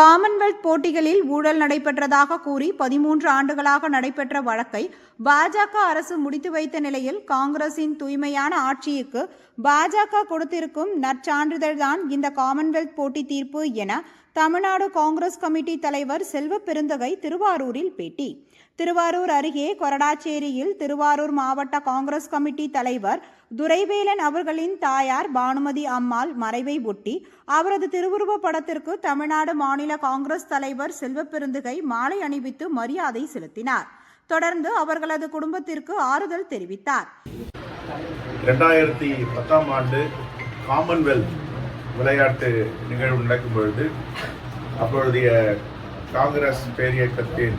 Commonwealth போட்டிகளில் ஊழல் நடைபெற்றதாக கூறி பதிமூன்று ஆண்டுகளாக நடைபெற்ற வழக்கை பாஜக அரசு முடித்து வைத்த நிலையில் காங்கிரசின் தூய்மையான ஆட்சிக்கு பாஜக கொடுத்திருக்கும் நற்சான்றிதழ்தான் இந்த காமன்வெல்த் போட்டி தீர்ப்பு என தமிழ்நாடு காங்கிரஸ் கமிட்டி தலைவர் செல்வ பெருந்தகை திருவாரூரில் பேட்டி. திருவாரூர் அருகே கொரடாச்சேரியில் திருவாரூர் மாவட்ட காங்கிரஸ் கமிட்டி தலைவர் துரைவேலன் அவர்களின் தாயார் பானுமதி அம்மாள் மறைவை ஒட்டி அவரது திருவுருவ படத்திற்கு தமிழ்நாடு மாநில காங்கிரஸ் தலைவர் செல்வப்பெருந்துகை மாலை அணிவித்து மரியாதை செலுத்தினார். தொடர்ந்து அவர்களது குடும்பத்திற்கு ஆறுதல் தெரிவித்தார். இரண்டாயிரத்தி பத்தாம் ஆண்டு காமன்வெல்த் விளையாட்டு நிகழ்வு நடக்கும் பொழுது அப்பொழுதைய காங்கிரஸ் பேரியக்கத்தின்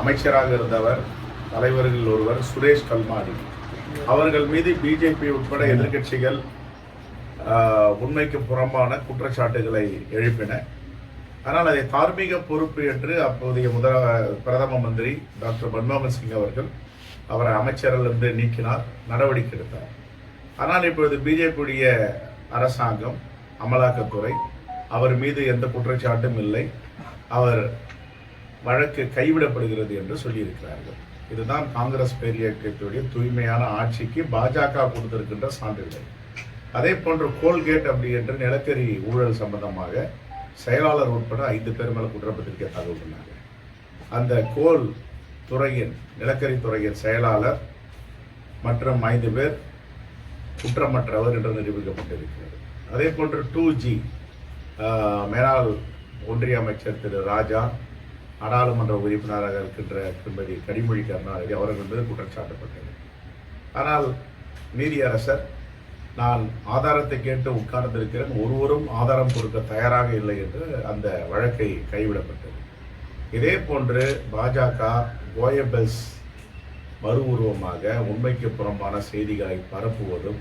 அமைச்சராக இருந்தவர் தலைவர்கள் ஒருவர் சுரேஷ் கல்மாடி. அவர்கள் மீது பிஜேபி உட்பட எதிர்கட்சிகள் உண்மைக்கு புறம்பான குற்றச்சாட்டுகளை எழுப்பின. ஆனால் அதை தார்மீக பொறுப்பு என்று அப்போதைய முதல பிரதம மந்திரி டாக்டர் மன்மோகன் சிங் அவர்கள் அவரை அமைச்சரிலிருந்து நீக்கினார் நடவடிக்கை எடுத்தார். ஆனால் இப்பொழுது பிஜேபியுடைய அரசாங்கம் அமலாக்கத்துறை அவர் மீது எந்த குற்றச்சாட்டும் இல்லை. அவர் வழக்கு கைவிடப்படுகிறது என்று சொல்லியிருக்கிறார்கள். இதுதான் காங்கிரஸ் பேரியக்கத்துடைய தூய்மையான ஆட்சிக்கு பாஜக கொடுத்திருக்கின்ற சான்றிதழ். அதே போன்று கோல்கேட் அப்படி என்று நிலக்கரி ஊழல் சம்பந்தமாக செயலாளர் உட்பட ஐந்து பேர் மேலே குற்றப்பத்திரிக்கை தகவல் பண்ணாங்க அந்த கோல் துறையின் நிலக்கரி துறையின் செயலாளர் மற்றும் ஐந்து பேர் குற்றமற்றவர் என்று நிரூபிக்கப்பட்டிருக்கிறது. அதே போன்று டூ ஜி மேலாள் ஒன்றிய அமைச்சர் திரு ராஜா நாடாளுமன்ற உறுப்பினராக இருக்கின்ற திருமதி கனிமொழி கருணாநிதி அவர்கள் மீது குற்றச்சாட்டப்பட்டது. ஆனால் நீதியரசர் நான் ஆதாரத்தை கேட்டு உட்கார்ந்திருக்கிறேன். ஒருவரும் ஆதாரம் கொடுக்க தயாராக இல்லை என்று அந்த வழக்கை கைவிடப்பட்டது. இதே போன்று பாஜக கோயபெல்ஸ் மறு உருவமாக உண்மைக்கு புறம்பான செய்திகளை பரப்புவதும்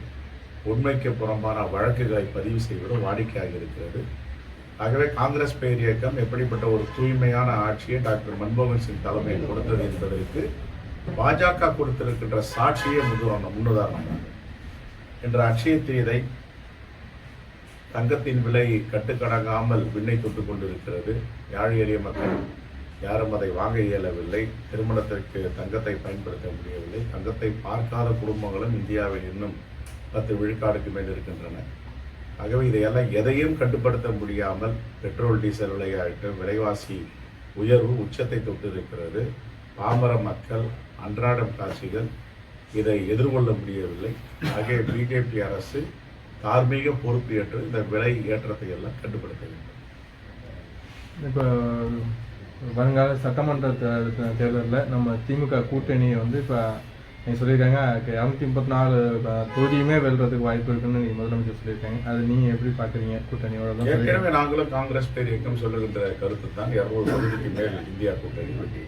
உண்மைக்கு புறம்பான வழக்குகளை பதிவு செய்வதும் வாடிக்கையாக இருக்கிறது. ஆகவே காங்கிரஸ் பேர் இயக்கம் எப்படிப்பட்ட ஒரு தூய்மையான ஆட்சியை டாக்டர் மன்மோகன் சிங் தலைமையில் கொடுத்தது என்பதற்கு பாஜக கொடுத்திருக்கின்ற சாட்சியே முதுவான முன்னுதாரணம் என்ற அட்சய தேதை தங்கத்தின் விலை கட்டுக்கடங்காமல் விண்ணை தொட்டு கொண்டிருக்கிறது. யாழ் எளிய மக்கள் யாரும் அதை வாங்க இயலவில்லை. திருமணத்திற்கு தங்கத்தை பயன்படுத்த முடியவில்லை. தங்கத்தை பார்க்காத குடும்பங்களும் இந்தியாவில் இன்னும் பத்து விழுக்காடுக்கு மேல் இருக்கின்றன. ஆகவே இதையெல்லாம் எதையும் கட்டுப்படுத்த முடியாமல் பெட்ரோல் டீசல் விலையாகட்டும் விலைவாசி உயர்வு உச்சத்தை தொட்டிருக்கிறது. பாமர மக்கள் அன்றாடம் காட்சிகள் இதை எதிர்கொள்ள முடியவில்லை. ஆகவே பிஜேபி அரசு தார்மீக பொறுப்பு ஏற்று இந்த விலை ஏற்றத்தை எல்லாம் கட்டுப்படுத்த வேண்டும். இப்போ வருங்கால சட்டமன்ற தேர்தலில் நம்ம திமுக கூட்டணியை வந்து இப்போ நீங்கள் சொல்லியிருக்காங்க இரநூத்தி முப்பத்தி நாலு தொகுதியுமே வெல்றதுக்கு வாய்ப்பு இருக்குன்னு நீங்கள் முதலமைச்சர் சொல்லியிருக்காங்க அது நீங்கள் எப்படி பார்க்குறீங்க கூட்டணியோட ஏற்கனவே நாங்களும் காங்கிரஸ் பேர் இயக்கம் சொல்லுகின்ற கருத்து தான் இருநூறு தொகுதிக்கு மேல் இந்தியா கூட்டணி வெற்றி